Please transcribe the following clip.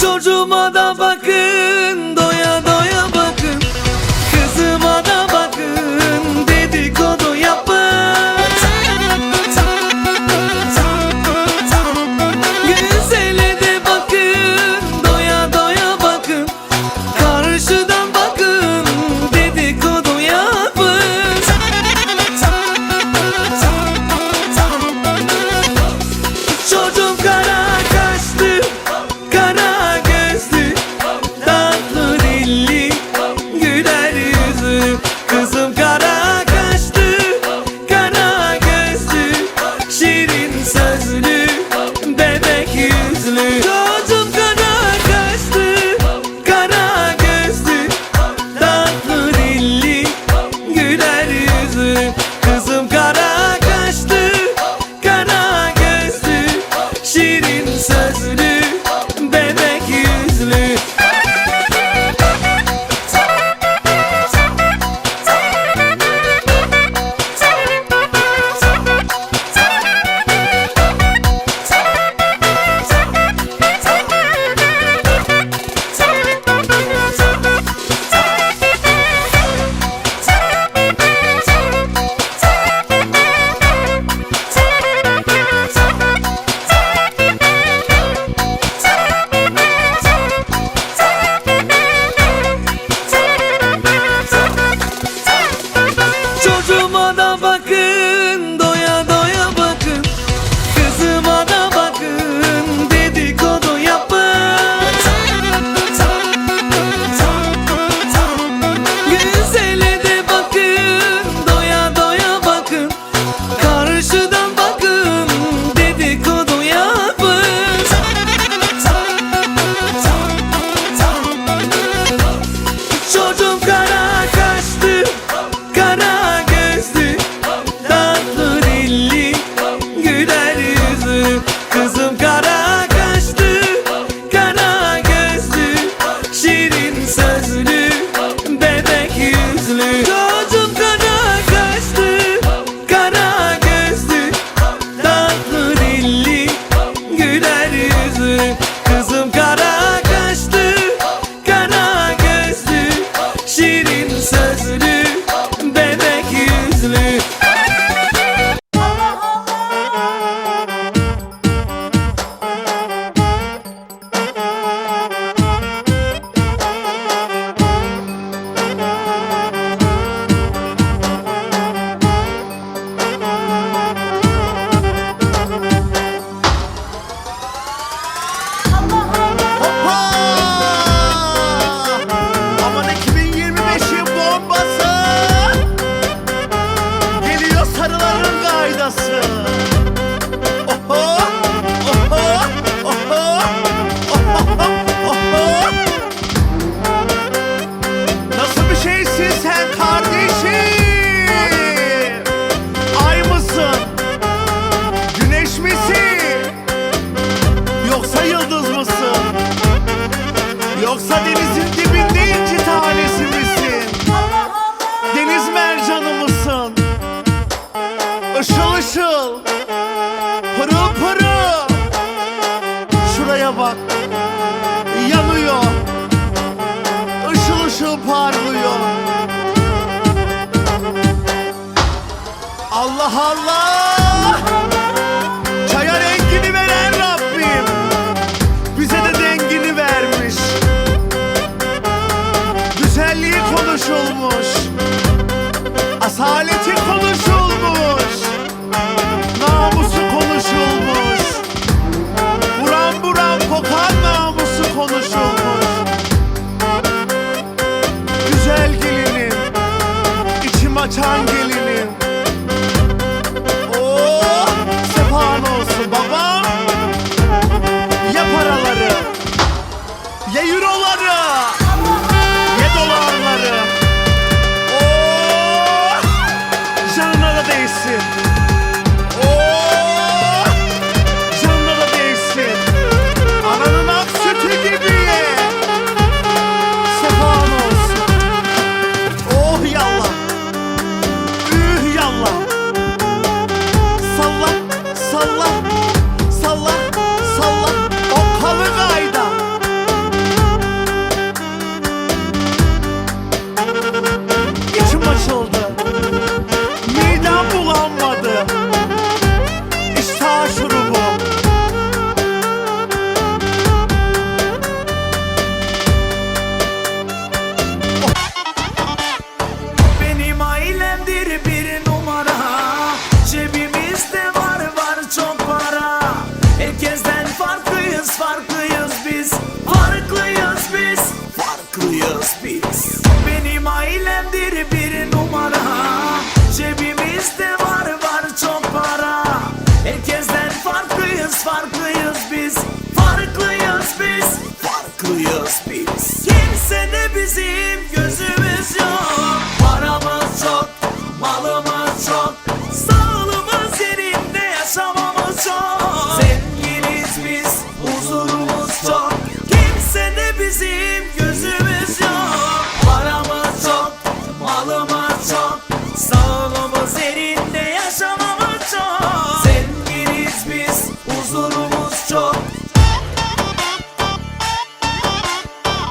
Çocuğuma da bakın mışıl Pırıl pırıl. Şuraya bak. Yanıyor. Işıl ışıl parlıyor. Allah Allah. Sokak namusu konuşulmuş. Güzel gelinim içim açan gelinim Oo, oh, Sefan olsun babam Ya paraları Ya euroları Ya dolarları. Oo, Canına değsin. Ağlama çok